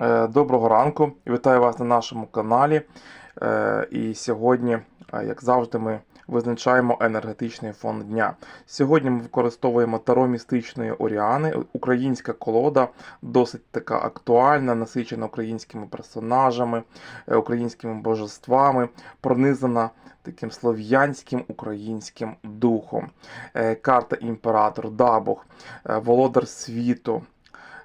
Е, Доброго ранку, вітаю вас на нашому каналі. Е, І сьогодні, е, як завжди, ми визначаємо енергетичний фон дня. Сьогодні ми використовуємо таро містичної Оріани. Українська колода досить така актуальна, насичена українськими персонажами, українськими божествами, пронизана таким слов'янським українським духом. Карта імператор, Дабог, е, володар світу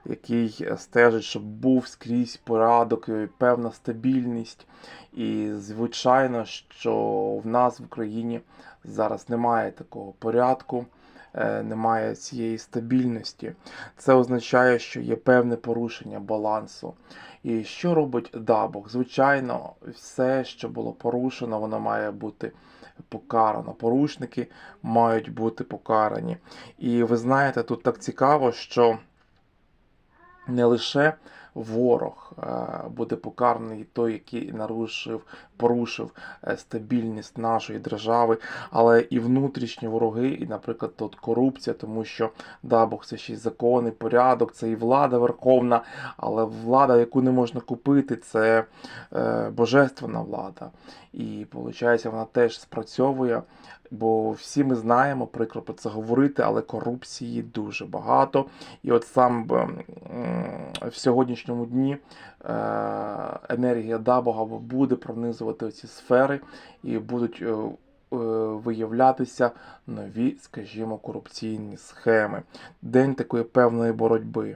який стежить, щоб був скрізь порядок, і певна стабільність. І звичайно, що в нас в Україні зараз немає такого порядку, е, немає цієї стабільності. Це означає, що є певне порушення балансу. І що робить Дабок? Звичайно, все, що було порушено, воно має бути покарано. Порушники мають бути покарані. І ви знаєте, тут так цікаво, що не лише ворог буде покараний той, який нарушив, порушив е, стабільність нашої держави, але і внутрішні вороги, і, наприклад, тут корупція, тому що да, Бог це ще й закони, порядок, це і влада верховна, але влада, яку не можна купити, це е, божественна влада. І виходить, вона теж спрацьовує. Бо всі ми знаємо, прикро про це говорити, але корупції дуже багато. І от сам в сьогоднішньому дні енергія Дабога буде пронизувати ці сфери і будуть е, е, виявлятися нові, скажімо, корупційні схеми. День такої певної боротьби.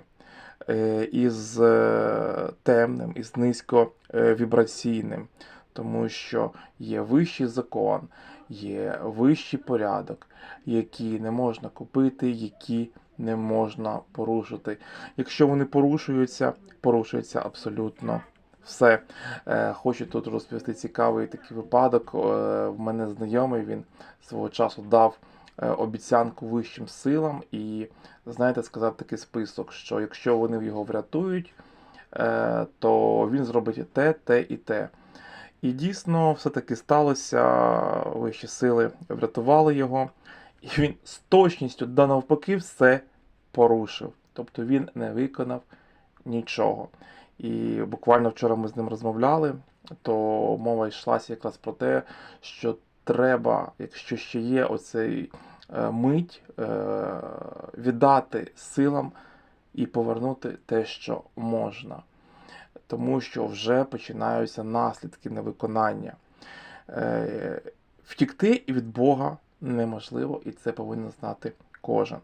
е, Із е, темним, із низьковібраційним, тому що є вищий закон, є вищий порядок, які не можна купити, які не можна порушити. Якщо вони порушуються, порушується абсолютно все. Е, Хочу тут розповісти цікавий такий випадок. Е, В мене знайомий він свого часу дав е, обіцянку вищим силам, і знаєте, сказав такий список, що якщо вони його врятують, то він зробить і те, те і те. І дійсно, все-таки сталося, вищі сили врятували його, і він з точністю да навпаки все порушив. Тобто він не виконав нічого. І буквально вчора ми з ним розмовляли, то мова йшлася якраз про те, що треба, якщо ще є оцей е, мить, е, віддати силам і повернути те, що можна тому що вже починаються наслідки невиконання. Е, Втікти від Бога неможливо, і це повинен знати кожен.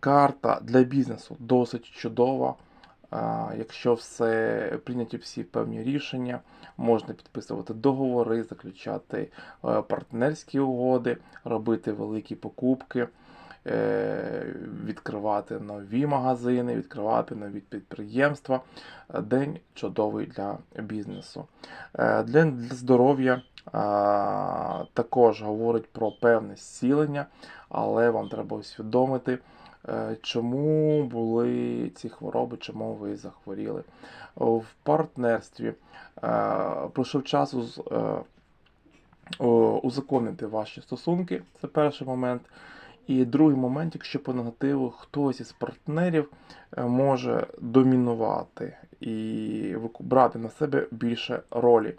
Карта для бізнесу досить чудова. Якщо все прийняті всі певні рішення, можна підписувати договори, заключати е, партнерські угоди, робити великі покупки, е, відкривати нові магазини, відкривати нові підприємства. День чудовий для бізнесу. Е, Для здоров'я також говорить про певне зцілення, але вам треба усвідомити, е, чому були ці хвороби, чому ви захворіли. В партнерстві е, пройшов час е, узаконити ваші стосунки, це перший момент. І другий момент, якщо по негативу хтось із партнерів може домінувати і брати на себе більше ролі.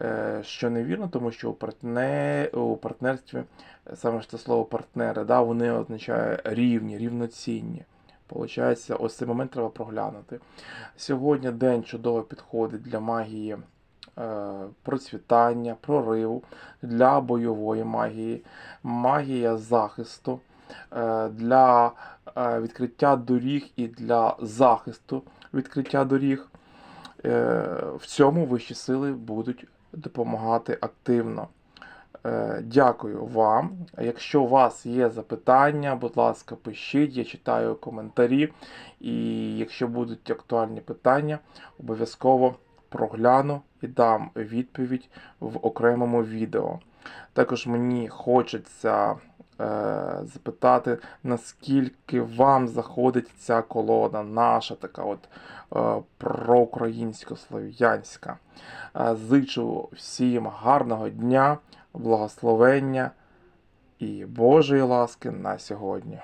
Е, Що невірно, тому що у, партне... у партнерстві саме ж це слово партнери, да, вони означає рівні, рівноцінні. Получається, ось цей момент треба проглянути. Сьогодні день чудово підходить для магії е, процвітання, прориву, для бойової магії, магія захисту, для е, відкриття доріг і для захисту відкриття доріг. Е, В цьому вищі сили будуть допомагати активно. Е, Дякую вам. Якщо у вас є запитання, будь ласка, пишіть, я читаю коментарі. І якщо будуть актуальні питання, обов'язково прогляну і дам відповідь в окремому відео. Також мені хочеться е, запитати, наскільки вам заходить ця колода, наша така от е, проукраїнсько-слов'янська. Е, Зичу всім гарного дня, благословення і Божої ласки на сьогодні.